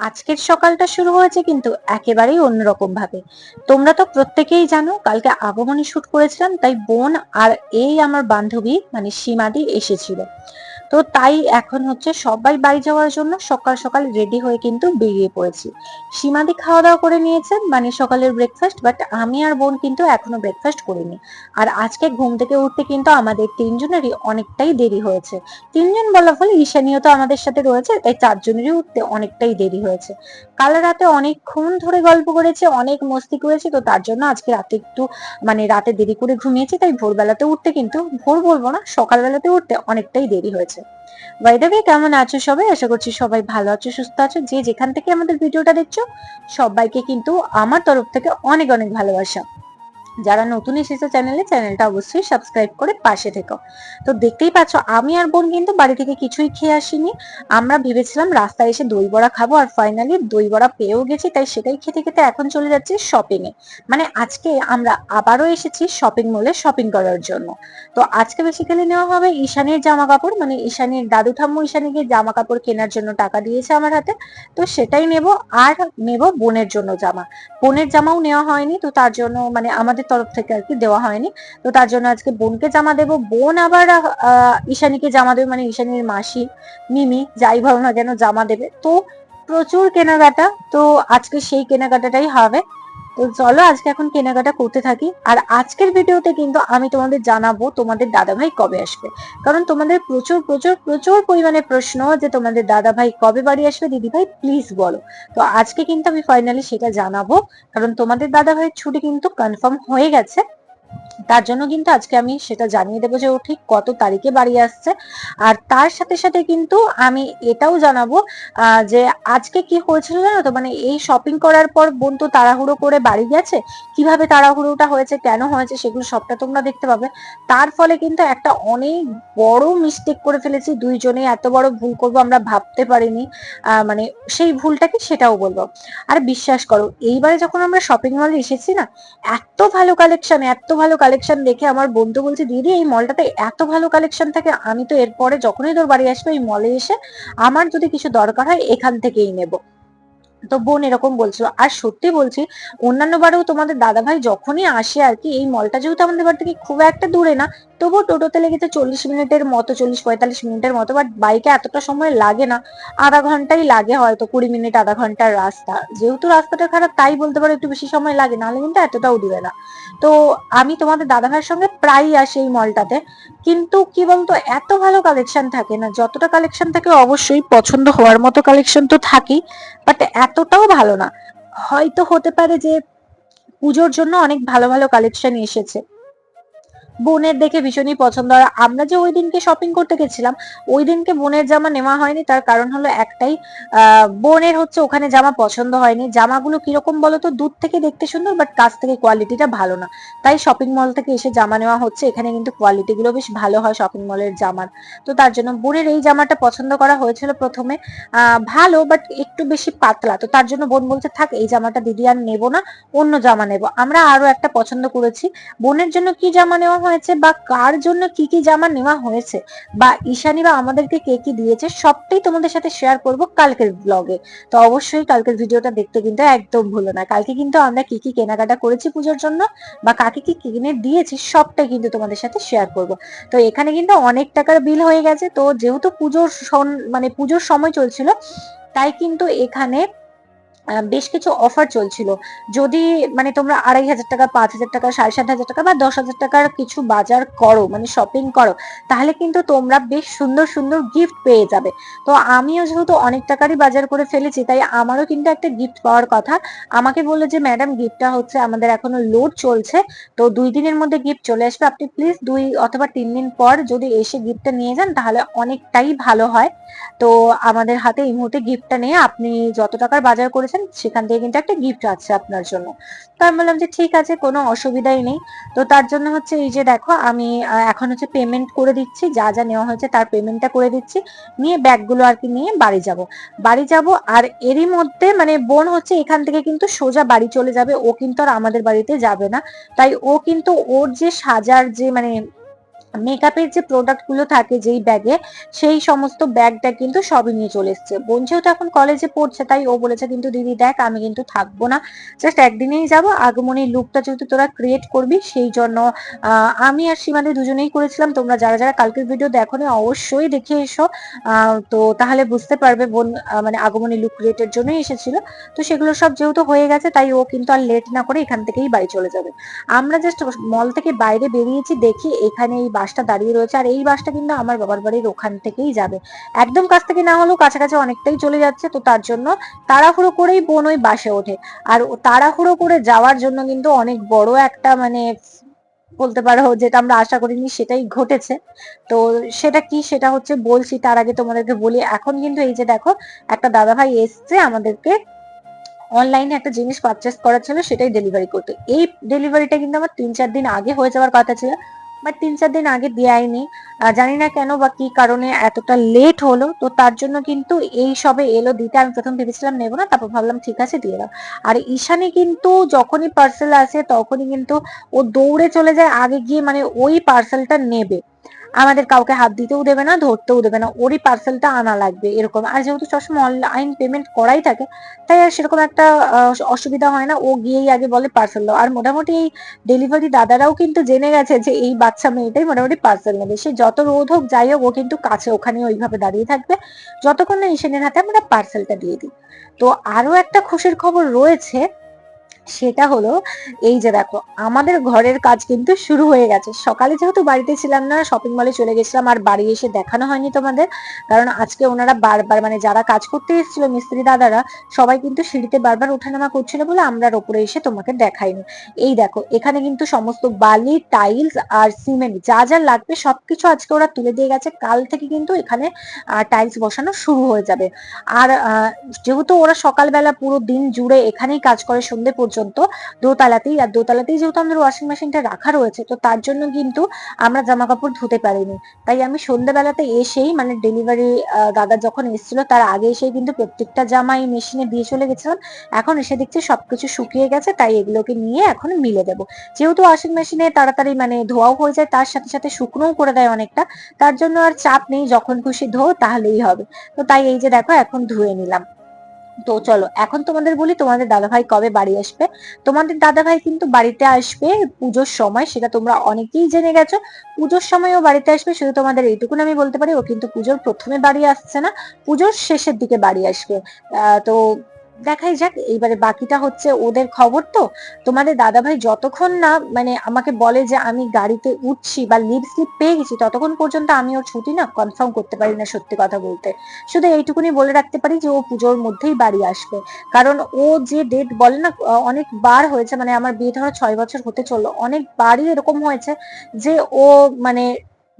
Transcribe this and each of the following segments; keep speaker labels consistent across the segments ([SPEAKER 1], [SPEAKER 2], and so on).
[SPEAKER 1] আজকের সকালটা শুরু হয়েছে কিন্তু একেবারেই অন্যরকম ভাবে তোমরা তো প্রত্যেকেই জানো, কালকে আগমনী শুট করেছিলাম, তাই বোন আর এই আমার বান্ধবী মানে সীমাদি, এসেছিল। তো তাই এখন হচ্ছে সবাই বাড়ি যাওয়ার জন্য সকাল সকাল রেডি হয়ে কিন্তু বেরিয়ে পড়েছি। সীমাদি খাওয়া দাওয়া করে নিয়েছে মানে সকালের ব্রেকফাস্ট বাট আমি আর বোন কিন্তু এখনও ব্রেকফাস্ট করিনি। আর আজকে ঘুম থেকে উঠতে কিন্তু আমাদের তিনজনেরই অনেকটাই দেরি হয়েছে। তিনজন বলা ফলে ঈশানীয় তো আমাদের সাথে রয়েছে তাই চারজনেরই উঠতে অনেকটাই দেরি হয়েছে। কাল রাতে অনেকক্ষণ ধরে গল্প করেছে, অনেক মস্তি করেছে, তো তার জন্য আজকে রাতে একটু মানে রাতে দেরি করে ঘুমিয়েছি, তাই ভোরবেলাতে উঠতে কিন্তু, ভোর বলব না, সকালবেলাতে উঠতে অনেকটাই দেরি হয়েছে। বাইদেবে কেমন আছো সবাই? আশা করছি সবাই ভালো আছো, সুস্থ আছো। যে যেখান থেকে আমাদের ভিডিওটা দেখছ, সবাইকে কিন্তু আমার তরফ থেকে অনেক অনেক ভালোবাসা। যারা নতুন এসেছে চ্যানেলে, চ্যানেলটা অবশ্যই সাবস্ক্রাইব করে পাশে থেকো। তো দেখতেই পাচ্ছ, আমি আর বোন কিন্তু বাড়ি থেকে কিছুই খেয়ে আসিনি। আমরা ভেবেছিলাম রাস্তায় এসে দই বড়া খাব আর ফাইনালি দই বড়া পেয়েও গেছি, তাই সেটাই খেতে খেতে এখন চলে যাচ্ছি শপিং এ। মানে আজকে আমরা আবারও এসেছি শপিং মলে শপিং করার জন্য। তো আজকে বেসিক্যালি নেওয়া হবে ঈশানের জামা কাপড় মানে ঈশানের দাদু ঠাম্মু ঈশানীকে জামা কাপড় কেনার জন্য টাকা দিয়েছে আমার হাতে। তো সেটাই নেব আর নেব বোনের জন্য জামা। বোনের জামাও নেওয়া হয়নি, তো তার জন্য মানে আমাদের তরফ থেকে আর কি দেওয়া হয়নি। তো তার জন্য আজকে বোনকে জামা দেবো। বোন আবার ঈশানীকে জামা দেবে মানে ঈশানীর মাসি, মিমি, যাই ভালো না কেন জামা দেবে। তো প্রচুর কেনাকাটা, তো আজকে সেই কেনাকাটাটাই হবে। তো চলো আজকে এখন কেনাকাটা করতে থাকি। আর আজকের ভিডিওতে কিন্তু আমি তোমাদের জানাব তোমাদের দাদা ভাই কবে আসবে। কারণ তোমাদের প্রচুর প্রচুর প্রচুর পরিমাণে প্রশ্ন যে তোমাদের দাদা ভাই কবে বাড়ি আসবে দিদি ভাই প্লিজ বলো। তো আজকে কিন্তু আমি ফাইনালি সেটা জানাব। কারণ তোমাদের দাদা ভাইয়ের ছুটি কিন্তু কনফার্ম হয়ে গেছে। তার জন্য কিন্তু আজকে আমি সেটা জানিয়ে দেবো যে ও ঠিক কত তারিখে বাড়ি আসছে। আর তার সাথে সাথে কিন্তু আমি এটাও জানাব যে আজকে কি হয়েছিল জানো তো? মানে এই শপিং করার পর বোন তো তাড়াহুড়ো করে বাড়ি গেছে। কীভাবে তাড়াহুড়োটা হয়েছে, কেন হয়েছে, সেগুলো সবটা তোমরা দেখতে পাবে। তার ফলে কিন্তু একটা অনেক বড় মিস্টেক করে ফেলেছি। দুইজনে এত বড় ভুল করব আমরা ভাবতে পারিনি। মানে সেই ভুলটাকে সেটাও বলব। আর বিশ্বাস করো, এইবারে যখন আমরা শপিং মলে এসেছি না, এত ভালো কালেকশন এত ভালো কালেকশন দেখে আমার বন্ধু বলছে, দিদি, এই মলটাতে এত ভালো কালেকশন থাকে, আমি তো এরপরে যখনই তোর বাড়ি আসবে এই মলে এসে আমার যদি কিছু দরকার হয়, এখান থেকেই নেব। তো বোন এরকম বলছিল। আর সত্যি বলছি, অন্যান্য বারেও তোমাদের দাদা ভাই যখনই আসে আর কি, এই মলটা যেহেতু আমাদের বাড়ি থেকে খুব একটা দূরে না, তবুও টোটোতে লেগেছে চল্লিশ মিনিটের মতো, চল্লিশ পঁয়তাল্লিশ মিনিটের মতো বাট বাইকে এতটা সময় লাগে না, আধা ঘন্টাই লাগে হয়তো, কুড়ি মিনিট, আধা ঘণ্টার রাস্তা। যেহেতু রাস্তাটা খারাপ, তাই বলতে পারো একটু বেশি সময় লাগে, নাহলে কিন্তু এতটাও দূরে না। তো আমি তোমাদের দাদা ভাইয়ের সঙ্গে প্রায়ই আসি এই মলটাতে কিন্তু কি বলতো, এত ভালো কালেকশন থাকে না, যতটা কালেকশন থাকে অবশ্যই পছন্দ হওয়ার মতো কালেকশন তো থাকেই বাট এতটাও ভালো না। হয়তো হতে পারে যে পুজোর জন্য অনেক ভালো ভালো কালেকশন এসেছে। বোনের দেখে ভীষণই পছন্দ। আর আমরা যে ওই দিনকে শপিং করতে গেছিলাম, ওই দিনকে বোনের জামা নেওয়া হয়নি। তার কারণ হলো একটাই বোনের হচ্ছে ওখানে জামা পছন্দ হয়নি। জামাগুলো কীরকম বলতো? দূর থেকে দেখতে সুন্দর বাট কাছ থেকে কোয়ালিটিটা ভালো না। তাই শপিং মল থেকে এসে জামা নেওয়া হচ্ছে। এখানে কিন্তু কোয়ালিটি গুলো বেশ ভালো হয় শপিং মলের জামার। তো তার জন্য বোনের এই জামাটা পছন্দ করা হয়েছিল প্রথমে। ভালো বাট একটু বেশি পাতলা। তো তার জন্য বোন বলছে, থাক, এই জামাটা দিদি আর নেব না, অন্য জামা নেব। আমরা আরও একটা পছন্দ করেছি। বোনের জন্য কি জামা নেওয়া হয়েছে বা কার জন্য কি কি জামা নেওয়া হয়েছে বা ঈশানী বা আমাদেরকে কে কি দিয়েছে সবটাই তোমাদের সাথে শেয়ার করব কালকের ব্লগে তো অবশ্যই কালকের ভিডিওটা দেখতে কিন্তু একদম ভুলো না। কালকে কিন্তু আমরা কি কি কেনাকাটা করেছি পুজোর জন্য বা কাকে কি কিনে দিয়েছি সবটাই কিন্তু তোমাদের সাথে শেয়ার করব। তো এখানে কিন্তু অনেক টাকার বিল হয়ে গেছে। তো যেহেতু পুজোর মানে পুজোর সময় চলছিল, তাই কিন্তু এখানে বেশ কিছু অফার চলছিল। যদি মানে তোমরা আড়াই হাজার টাকা, পাঁচ হাজার টাকা, সাড়ে সাত হাজার টাকা বা দশ হাজার টাকার কিছু বাজার করো মানে শপিং করো, তাহলে কিন্তু তোমরা বেশ সুন্দর সুন্দর গিফট পেয়ে যাবে। তো আমিও যেহেতু অনেক টাকারই বাজার করে ফেলেছি, তাই আমারও কিন্তু একটা গিফট পাওয়ার কথা। আমাকে বলল যে ম্যাডাম গিফটটা হচ্ছে আমাদের এখনও লোড চলছে, তো দুই দিনের মধ্যে গিফট চলে আসবে। আপনি প্লিজ দুই অথবা তিন দিন পর যদি এসে গিফটটা নিয়ে যান, তাহলে অনেকটাই ভালো হয়। তো আমাদের হাতে এই মুহূর্তে গিফটটা নিয়ে আপনি যত টাকার বাজার করেছেন সেখান থেকে কিন্তু একটা গিফট আছে আপনার জন্য। তো আমি বললাম যে ঠিক আছে, কোনো অসুবিধাই নেই। তো তার জন্য হচ্ছে এই যে দেখো, আমি এখন হচ্ছে পেমেন্ট করে দিচ্ছি, যা যা নেওয়া হয়েছে তার পেমেন্টটা করে দিচ্ছি। নিয়ে ব্যাগগুলো আর কি নিয়ে বাড়ি যাব। বাড়ি যাব আর এরই মধ্যে মানে বোন হচ্ছে এখান থেকে কিন্তু সোজা বাড়ি চলে যাবে। ও কিন্তু আর আমাদের বাড়িতে যাবে না। তাই ও কিন্তু ওর যে সাজার যে মানে মেকআপের যে প্রোডাক্টগুলো থাকে যেই ব্যাগে সেই সমস্ত ব্যাগটা কিন্তু সবই নিয়ে চলে এসছে। বোন যেহেতু এখন কলেজে পড়ছে, তাই ও বলেছে কিন্তু, দিদি দেখ, আমি কিন্তু থাকব না। জাস্ট একদিনেই যাব। আগমনী লুকটা যেহেতু তোরা ক্রিয়েট করবি, সেই জন্য আমি আর সীমাদি দুজনেই করেছিলাম। তোমরা যারা যারা কালকের ভিডিও দেখো অবশ্যই দেখে এসো। তো তাহলে বুঝতে পারবে বোন মানে আগমনী লুক ক্রিয়েটের জন্যই এসেছিল। তো সেগুলো সব যেহেতু হয়ে গেছে, তাই ও কিন্তু আর লেট না করে এখান থেকেই বাড়ি চলে যাবে। আমরা জাস্ট মল থেকে বাইরে বেরিয়েছি, দেখি এখানে এই বাসটা দাঁড়িয়ে রয়েছে, আর এই বাসটা কিন্তু আমার বাবার বাড়ির ওখান থেকেই যাবে। একদম কাছ থেকে না হলেও কাছাকাছি অনেকটাই চলে যাচ্ছে, তো তার জন্য তাড়াহুড়ো করেই বোন ওই বাসে ওঠে। আর তাড়াহুড়ো করে যাওয়ার জন্য কিন্তু অনেক বড় একটা মানে বলতে পারো যেটা আমরা আশা করিনি সেটাই ঘটেছে। তো সেটা কি সেটা হচ্ছে বলছি, তার আগে তোমাদেরকে বলি, এখন কিন্তু এই যে দেখো, একটা দাদা ভাই এসছে আমাদেরকে অনলাইনে একটা জিনিস পারচেস করার ছিল সেটাই ডেলিভারি করতে। এই ডেলিভারিটা কিন্তু আমার তিন চার দিন আগে হয়ে যাওয়ার কথা ছিল। বাট তিন চার দিন আগে দেয়নি জানি না কেন বা কি কারণে এতটা লেট হলো। তো তার জন্য কিন্তু এই সবে এলো, দিতে আমি প্রথম ভেবেছিলাম নেব না, তারপর ভাবলাম ঠিক আছে, দিয়ে দাও। আর ঈশানি কিন্তু যখনই পার্সেল আসে, তখনই কিন্তু ও দৌড়ে চলে যায়, আগে গিয়ে মানে ওই পার্সেলটা নেবে। আমাদের কাউকে হাত দিতেও দেবে না, ধরতেও দেবে না। ওরই পার্সেলটা আনা লাগবে এরকম। আর যেহেতু সবসময় অনলাইন পেমেন্ট করাই থাকে, তাই আর সেরকম একটা অসুবিধা হয় না। ও গিয়েই আগে বলে পার্সেল দাও। আর মোটামুটি এই ডেলিভারি দাদারাও কিন্তু জেনে গেছে যে এই বাচ্চা মেয়েটাই মোটামুটি পার্সেল নেবে। সে যত রোধ হোক, যাই হোক, ও কিন্তু কাছে ওখানে ওইভাবে দাঁড়িয়ে থাকবে। যতক্ষণ না ঈশানের হাতে আমরা পার্সেলটা দিয়ে দিই। তো আরও একটা খুশির খবর রয়েছে সেটা হলো এই যে দেখো, আমাদের ঘরের কাজ কিন্তু শুরু হয়ে গেছে। সকালে যেহেতু বাড়িতে ছিলাম না শপিং মলে চলে গেছিলাম, আর বাড়ি এসে দেখানো হয়নি তোমাদের। কারণ আজকে ওনারা বারবার মানে যারা কাজ করতে এসেছিল, মিস্ত্রি দাদারা, সবাই কিন্তু সিঁড়িতে বারবার ওঠানামা করছিল বলে আমরা ওপরে এসে তোমাকে দেখাইনি। এই দেখো, এখানে কিন্তু সমস্ত বালি টাইলস আর সিমেন্ট যা যা লাগবে সবকিছু আজকে ওরা তুলে দিয়ে গেছে। কাল থেকে কিন্তু এখানে টাইলস বসানো শুরু হয়ে যাবে। আর যেহেতু ওরা সকালবেলা পুরো দিন জুড়ে এখানেই কাজ করে সন্ধ্যে পর্যন্ত পর্যন্ত দোতলাতেই, আর দোতলাতেই যেহেতু আমাদের ওয়াশিং মেশিনটা রাখা রয়েছে, তো তার জন্য কিন্তু আমরা জামা কাপড় ধুতে পারিনি। তাই আমি সন্ধ্যাবেলাতে এসেই মানে ডেলিভারি দাদা যখন এসেছিল, তার আগে এসেই কিন্তু প্রত্যেকটা জামা এই মেশিনে দিয়ে চলে গেছিলাম। এখন এসে দেখছি সবকিছু শুকিয়ে গেছে, তাই এগুলোকে নিয়ে এখন মিলে দেবো। যেহেতু ওয়াশিং মেশিনে তাড়াতাড়ি মানে ধোয়াও হয়ে যায়, তার সাথে সাথে শুকনোও করে দেয় অনেকটা, তার জন্য আর চাপ নেই, যখন খুশি ধো তাহলেই হবে। তো তাই এই যে দেখো, এখন ধুয়ে নিলাম। তো চলো, এখন তোমাদের বলি তোমাদের দাদাভাই কবে বাড়ি আসবে। তোমাদের দাদাভাই কিন্তু বাড়িতে আসবে পুজোর সময়, সেটা তোমরা অনেকেই জেনে গেছো। পুজোর সময় ও বাড়িতে আসবে, শুধু তোমাদের এইটুকু আমি বলতে পারি, ও কিন্তু পুজোর প্রথমে বাড়ি আসছে না, পুজোর শেষের দিকে বাড়ি আসবে। তো দেখাই যাক, এইবারে বাকিটা হচ্ছে ওদের খবর তো। তোমাদের দাদাভাই যতক্ষণ না মানে আমাকে বলে যে আমি গাড়িতে উঠছি বা লিভ স্লিপ পেয়ে গেছি, ততক্ষণ পর্যন্ত আমি ওর ছুটি না কনফার্ম করতে পারি না সত্যি কথা বলতে। শুধু এইটুকুনি বলে রাখতে পারি যে ও পুজোর মধ্যেই বাড়ি আসবে। কারণ ও যে ডেট বলে না অনেক বার হয়েছে মানে আমার বিয়ে ধরো ছয় বছর হতে চলল অনেকবারই এরকম হয়েছে যে ও মানে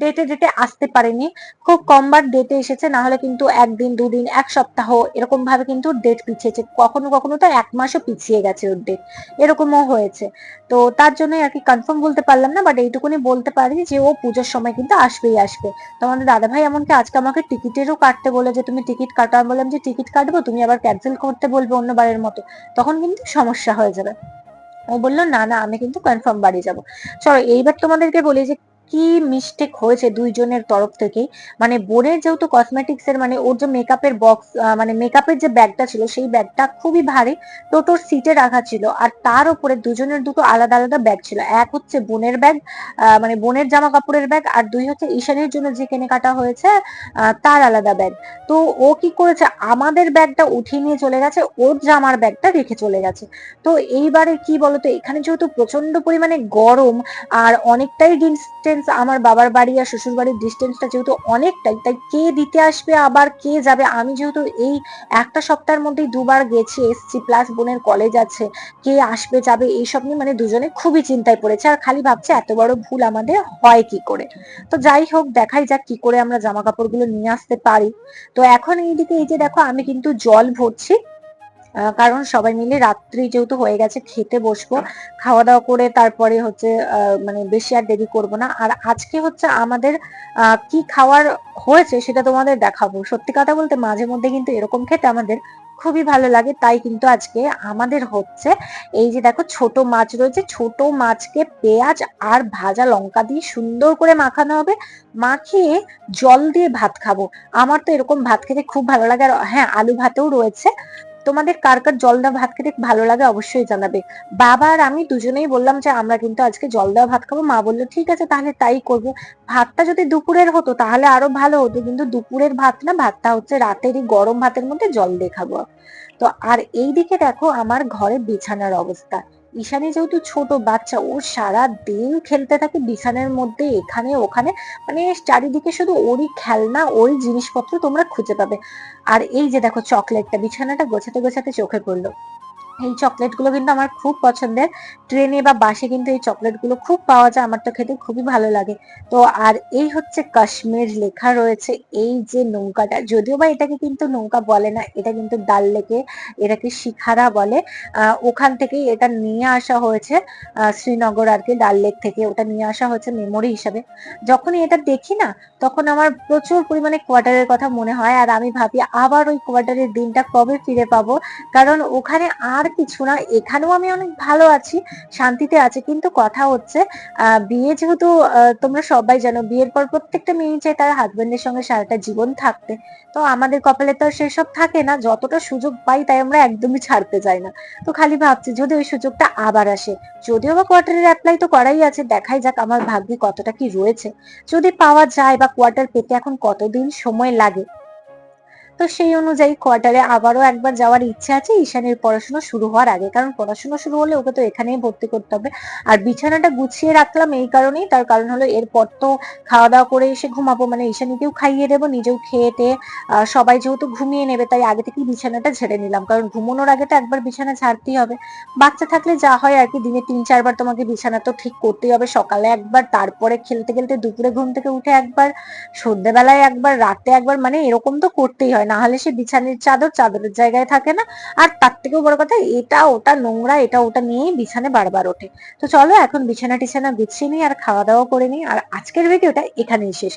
[SPEAKER 1] ডেটে ডেটে আসতে পারেনি। খুব কমবার ডেটে এসেছে, না হলে কিন্তু একদিন, দুদিন, এক সপ্তাহ এরকম ভাবে কিন্তু ডেট পিছিয়েছে। কখনো কখনো তো এক মাসও পিছিয়ে গেছে ওর ডেট এরকমও হয়েছে। তো তার জন্য আর কি কনফার্ম বলতে পারলাম না বাট এইটুকুনি বলতে পারি যে ও পুজোর সময় কিন্তু আসবেই আসবে। তো আমাদের দাদা ভাই এমনকি আজকে আমাকে টিকিটেরও কাটতে বলে যে, তুমি টিকিট কাটো। আমি বললাম যে, টিকিট কাটবো, তুমি আবার ক্যান্সেল করতে বলবে অন্যবারের মতো। তখন কিন্তু সমস্যা হয়ে যাবে। ও বলল, না না, আমি কিন্তু কনফার্ম বাড়ি যাব। চলো, এইবার তোমাদেরকে বলি যে কি মিস্টেক হয়েছে দুইজনের তরফ থেকে? মানে বোনের যেহেতু কসমেটিক্স এর মানে ওর যে মেকআপের বক্স মানে মেকআপের যে ব্যাগটা ছিল, সেই ব্যাগটা খুবই ভারী টোটোর সিটে রাখা ছিল। আর তার উপরে দুজনের দুটো আলাদা আলাদা ব্যাগ ছিল। এক হচ্ছে বোনের ব্যাগ মানে বোনের জামা কাপড়ের ব্যাগ আর দুই হচ্ছে ঈশানের জন্য যে কেনাকাটা হয়েছে তার আলাদা ব্যাগ তো ও কি করেছে? আমাদের ব্যাগটা উঠিয়ে নিয়ে চলে গেছে, ওর জামার ব্যাগটা রেখে চলে গেছে। তো এইবারে কি বলতো? এখানে যেহেতু প্রচণ্ড পরিমাণে গরম, আর অনেকটাই ডিস্টেন্স ডিস্টেন্স আমার বাবার বাড়ি আর শ্বশুর বাড়ির ডিস্টেন্সটা যেহেতু অনেকটাই, তাই কে দিতে আসবে, আবার কে যাবে? আমি যেহেতু এই একটা সপ্তাহের মধ্যেই দুবার গেছি, এসছি প্লাস বোনের কলেজ আছে, কে আসবে, যাবে, এইসব নিয়ে মানে দুজনে খুবই চিন্তায় পড়েছে, আর খালি ভাবছে এত বড় ভুল আমাদের হয় কি করে? তো যাই হোক, দেখাই যাক কি করে আমরা জামা কাপড়গুলো নিয়ে আসতে পারি। তো এখন এইদিকে এই যে দেখো, আমি কিন্তু জল ভরছি কারণ সবাই মিলে রাত্রি যেহেতু হয়ে গেছে, খেতে বসবো। খাওয়া দাওয়া করে তারপরে হচ্ছে মানে বেশি আর দেরি করব না। আর আজকে হচ্ছে আমাদের কি খাওয়ার হয়েছে সেটা তোমাদের দেখাবো। সত্যি কথা বলতে মাঝে মধ্যে কিন্তু এরকম খেতে আমাদের খুবই ভালো লাগে। তাই কিন্তু আজকে আমাদের হচ্ছে এই যে দেখো ছোট মাছ রয়েছে, ছোট মাছকে পেঁয়াজ আর ভাজা লঙ্কা দিয়ে সুন্দর করে মাখানো হবে। মাখিয়ে জল দিয়ে ভাত খাব। আমার তো এরকম ভাত খেতে খুব ভালো লাগে। আর হ্যাঁ আলু ভাতেও রয়েছে। তোমাদের কার কার জল দেওয়া ভাত খেতে ভালো লাগে অবশ্যই জানাবে। বাবা আর আমি দুজনেই বললাম যে, আমরা কিন্তু আজকে জল দেওয়া ভাত খাব। মা বলল, ঠিক আছে, তাহলে তাই করব। ভাতটা যদি দুপুরের হতো, তাহলে আরও ভালো হতো। কিন্তু দুপুরের ভাত না, ভাতটা হচ্ছে রাতেরই গরম ভাতের মধ্যে জল দিয়ে খাব। তো আর এই দিকে দেখো, আমার ঘরে বিছানার অবস্থা। ঈশানী যেহেতু ছোট বাচ্চা, ও সারা দিন খেলতে থাকে বিছানার মধ্যে, এখানে, ওখানে। মানে চারিদিকে শুধু ওরই খেলনা ওই জিনিসপত্র তোমরা খুঁজে পাবে। আর এই যে দেখো, চকলেটটা, বিছানাটা গোছাতে গোছাতে চোখে পড়ল। এই চকলেটগুলো কিন্তু আমার খুব পছন্দের। ট্রেনে বা বাসে কিন্তু এই চকলেটগুলো খুব পাওয়া যায়, আমার তো খেতে খুবই ভালো লাগে। তো আর এই হচ্ছে কাশ্মীর লেখা রয়েছে, এই যে নৌকাটা, যদিও বা এটাকে কিন্তু নৌকা বলে না, এটা কিন্তু ডাল লেকে, এটাকে শিখারা বলে। ওখান থেকে এটা নিয়ে আসা হয়েছে শ্রীনগর আর কি, ডাল লেক থেকে ওটা নিয়ে আসা হয়েছে মেমোরি হিসাবে। যখনই এটা দেখি না, তখন আমার প্রচুর পরিমাণে কোয়ার্টারের কথা মনে হয়, আর আমি ভাবি আবার ওই কোয়ার্টারের দিনটা কবে ফিরে পাবো? কারণ ওখানে আর কিছু না, এখানেও আমি অনেক ভালো আছি, শান্তিতে আছি। কিন্তু কথা হচ্ছে বিয়ে যেহেতু তোমরা সবাই জানো, বিয়ের পর প্রত্যেকটা মেয়ে চায় তার হাজবেন্ডের সঙ্গে সারাটা জীবন থাকতে। তো আমাদের কপালে তো সেসব থাকে না, যতটা সুযোগ পাই তাই আমরা একদমই ছাড়তে চাই না। তো খালি ভাবছি, যদি ওই সুযোগটা আবার আসে, যদিও বা কোয়ার্টারের অ্যাপ্লাই তো করাই আছে, দেখাই যাক আমার ভাগ্যে কতটা কি রয়েছে। যদি পাওয়া যায় বা কোয়ার্টার পেতে এখন কতদিন সময় লাগে? তো সেই অনুযায়ী কোয়ার্টারে আবারও একবার যাওয়ার ইচ্ছা আছে। ঈশানের পড়াশোনা শুরু হওয়ার আগে। কারণ পড়াশোনা শুরু হলে ওকে তো এখানেই ভর্তি করতে হবে। আর বিছানাটা গুছিয়ে রাখলাম এই কারণেই। তার কারণ হলো এরপর তো খাওয়া দাওয়া করে এসে ঘুমাবো। মানে ঈশানীকেও খাইয়ে দেবো, নিজেও খেয়ে টেয়ে। সবাই যেহেতু ঘুমিয়ে নেবে, তাই আগে থেকেই বিছানাটা ঝেড়ে নিলাম। কারণ ঘুমানোর আগে তো একবার বিছানা ছাড়তেই হবে। বাচ্চা থাকলে যা হয় আর কি, দিনে তিন, চারবার তোমাকে বিছানা তো ঠিক করতেই হবে। সকালে একবার, তারপরে খেলতে খেলতে দুপুরে ঘুম থেকে উঠে একবার সন্ধ্যেবেলায় একবার, রাতে একবার মানে এরকম তো করতেই হয়। না হলে সে বিছানির চাদর চাদরের জায়গায় থাকে না। আর তার থেকেও বড় কথা, এটা ওটা নোংরা, এটা ওটা নিয়ে বিছানে বারবার ওঠে। তো চলো এখন বিছানা টিছানা গুছিয়ে নিই আর খাওয়া দাওয়া করে নিই। আর আজকের ভিডিওটা এখানেই শেষ